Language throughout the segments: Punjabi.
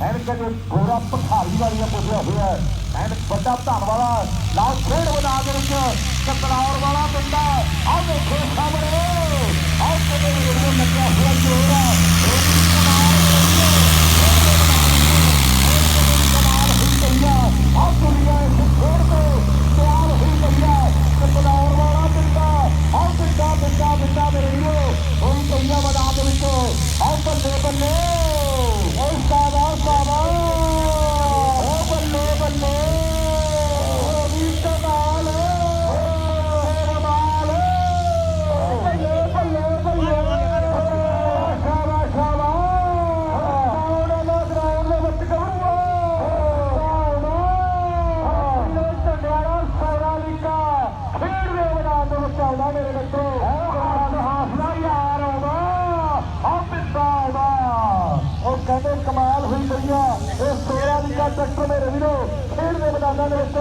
ਐਨ ਕਦੇ ਗੋਰਾ ਪਖਾਰੀ ਵਾਲੀਆਂ ਪੁੱਛਿਆ ਹੋਇਆ ਐਨ ਵੱਡਾ ਧਨ ਵਾਲਾ ਲਾਓ ਖੇਡ ਬਣਾ ਦੇ ਵਿੱਚ ਕਤਰਾਉਰ ਵਾਲਾ ਪਿੰਡਾ ਆਹ ਦੇਖੋ ਸਾਹਮਣੇ ਆਹ ਕਦੇ ਵੀਡੀਓ ਲੱਗਿਆ ਹੋਇਆ ਜੋਰਾ ਉਹ ਵੀ ਕਮਾਲ ਕਮਾਲ ਹੋਈ ਗਈ ਆ ਆਹ ਦੁਨੀਆ ਇਸ ਖੇਡ ਤੋਂ ਤਿਆਰ ਹੋਈ ਗਈ ਆ ਕਤਰਾਉਰ ਵਾਲਾ ਪਿੰਡਾ ਆਹ ਪਿੰਡਾ ਪਿੰਡਾ ਪਿੰਡਾ ਮੇਰੇ ਵੀਰੋ ਹੋਈ ਗਈ ਆ ਮੈਦਾਨ ਦੇ ਵਿੱਚ ਆਹ ਬੱਲੇ ਬੱਲੇ ਓ ਸਾਵਾ ਸਾਵਾ ਓ ਬੱਲੇ ਬੱਲੇ ਓ ਵੀ ਕਮਾਲ ਓ ਕਮਾਲ ਬੱਲੇ ਬੱਲੇ ਬੱਲੇ ਸਾਵਾ ਸਾਵਾ ਆਉਣਾ ਨਾ ਗਰਾਊਂਡ ਦੇ ਵਿੱਚ ਕਹੂਆ ਆਉਣਾ ਲੈ ਚੰਡਿਆਲਾ ਸੋਰਾ ਲਿਕਾ ਖੇਡ ਦੇ ਮੈਦਾਨ ਦੇ ਵਿੱਚ ਆਉਂਦਾ ਮੇਰੇ ਬੱਚੋ ਹਾਸਲਾ ਯਾਰ ਆਉਂਦਾ ਆ ਪਿੱਤਾ ਆਉਂਦਾ ਉਹ ਕਹਿੰਦੇ ਕਮਾਲ ਹੋਈ ਪਈ ਆ ਇਹ ਸੋਰਾ ਲਿਕਾ ਟਰੈਕਟਰ ਮੇਰੇ ਵੀਰੋ ਖੇਡ ਦੇ ਮੈਦਾਨਾਂ ਦੇ ਵਿੱਚ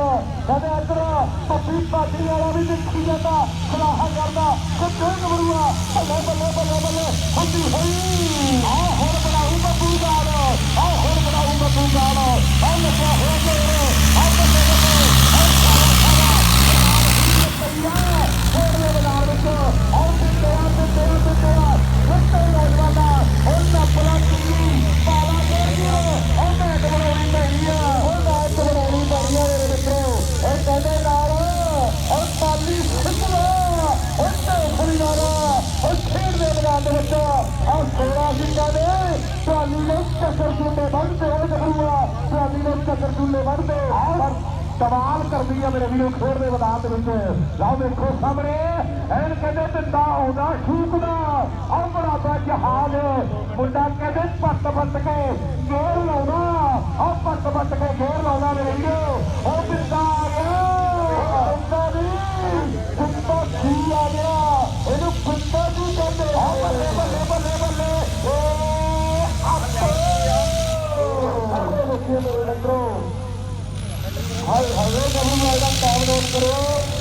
ਕਹਿੰਦੇ ਇੱਧਰ ਪੱਪੀ ਪਾਟੀ ਵਾਲਾ ਵੀ ਦੇਖੀ ਜਾਂਦਾ ਸਲਾਹਾ ਕਰਦਾ ਕਿੱਥੇ ਗਵਰੂਆ ਬੱਲੇ ਬੱਲੇ ਬੱਲੇ ਬੱਲੇ ਹੁੰਦੀ ਹੋਈ ਆਹੋ ਹੁਣ ਬਣਾਉ ਬੱਬੂ ਗਾਲ ਆ ਹੁਣ ਬਣਾਉ ਬੱਬੂ ਗਾਲ ਆ ਲੱਗਿਆ ਹੋਇਆ ਜੋਰ ਆ ਬੱਲੇ ਬੱਲੇ ਆ ਸਾਰਾ ਸਾਰਾ ਪਈਆ ਖੇਡ ਦੇ ਮੈਦਾਨ ਵਿੱਚ ਆਉਂ ਤੇ ਤੇਰਾ ਤੇ ਤੇਰਾ ਤੇ ਤੇਰਾ ਸੱਤੇ ਨੌਜਵਾਨਾ ਉਹਨਾਂ ਪਲਾਟੀ ਪਾਲਾ ਦੇ ਉਹਨੇ ਬਣਾਉਣੀ ਪਈ ਆ ਉਹਨਾਂ ਇੱਕ ਬਣਾਉਣੀ ਪਈ ਆ ਮੇਰੇ ਮਿੱਤਰੋ ਇਹ ਕਹਿੰਦੇ ਨਾਲ ਉਹ ਪਾਲੀ ਸਿੱਧਾ ਉਹਨੇ ਖਰੀਦਾਰਾ ਉਹ ਖੇਡ ਦੇ ਮੈਦਾਨ ਦੇ ਵਿੱਚ ਆ ਸੋਰਾ ਸਿੰਘਾਂ ਨੇ। ਤੁਹਾਨੂੰ ਨੇ ਚੱਕਰ ਜੁੰਡੇ ਵੱਢਦੇ ਹੋਏ ਦੇਖੂਗਾ ਤੁਹਾਨੂੰ ਨੇ ਚੱਕਰ ਜੁੰਡੇ ਵੱਢਦੇ ਪਰ ਕਮਾਲ ਕਰਦੀ ਆ ਮੇਰੇ ਵੀਰੋ, ਖੇਡ ਦੇ ਮੈਦਾਨ ਦੇ ਵਿੱਚ। ਲਓ ਵੇਖੋ ਸਾਹਮਣੇ। ਐਨ ਕਹਿੰਦੇ ਦਿੰਦਾ ਆਉਂਦਾ ਸ਼ੂਕਦਾ ਆਹ ਬੜਾ ਜਹਾਜ਼। ਮੁੰਡਾ ਕਹਿੰਦੇ ਪੱਟ ਪੱਟ ਕੇ ਗੇਰ ਲਾਉਣਾ ਆਹ ਪੱਟ ਪੱਟ ਕੇ ਗੇਰ ਲਾਉਣਾ ਮੇਰੇ ਵੀਰੋ ਉਹ ਬਿੰਦਾ ਆ ਗਿਆ ਬਿੰਦਾ ਨਹੀਂ ਬਿੰਦਾ ਕੀ ਆ ਗਿਆ ਇਹਨੂੰ ਬਿੰਦਾ ਕੀ ਕਹਿੰਦੇ ਆ ਬੱਲੇ ਬੱਲੇ ਬੱਲੇ ਬੱਲੇ ਏ ਆਪੇ ਸਾਰੇ ਲੋਕੀ ਮੇਰੇ ਲੱਕਰੋ ਹਾਏ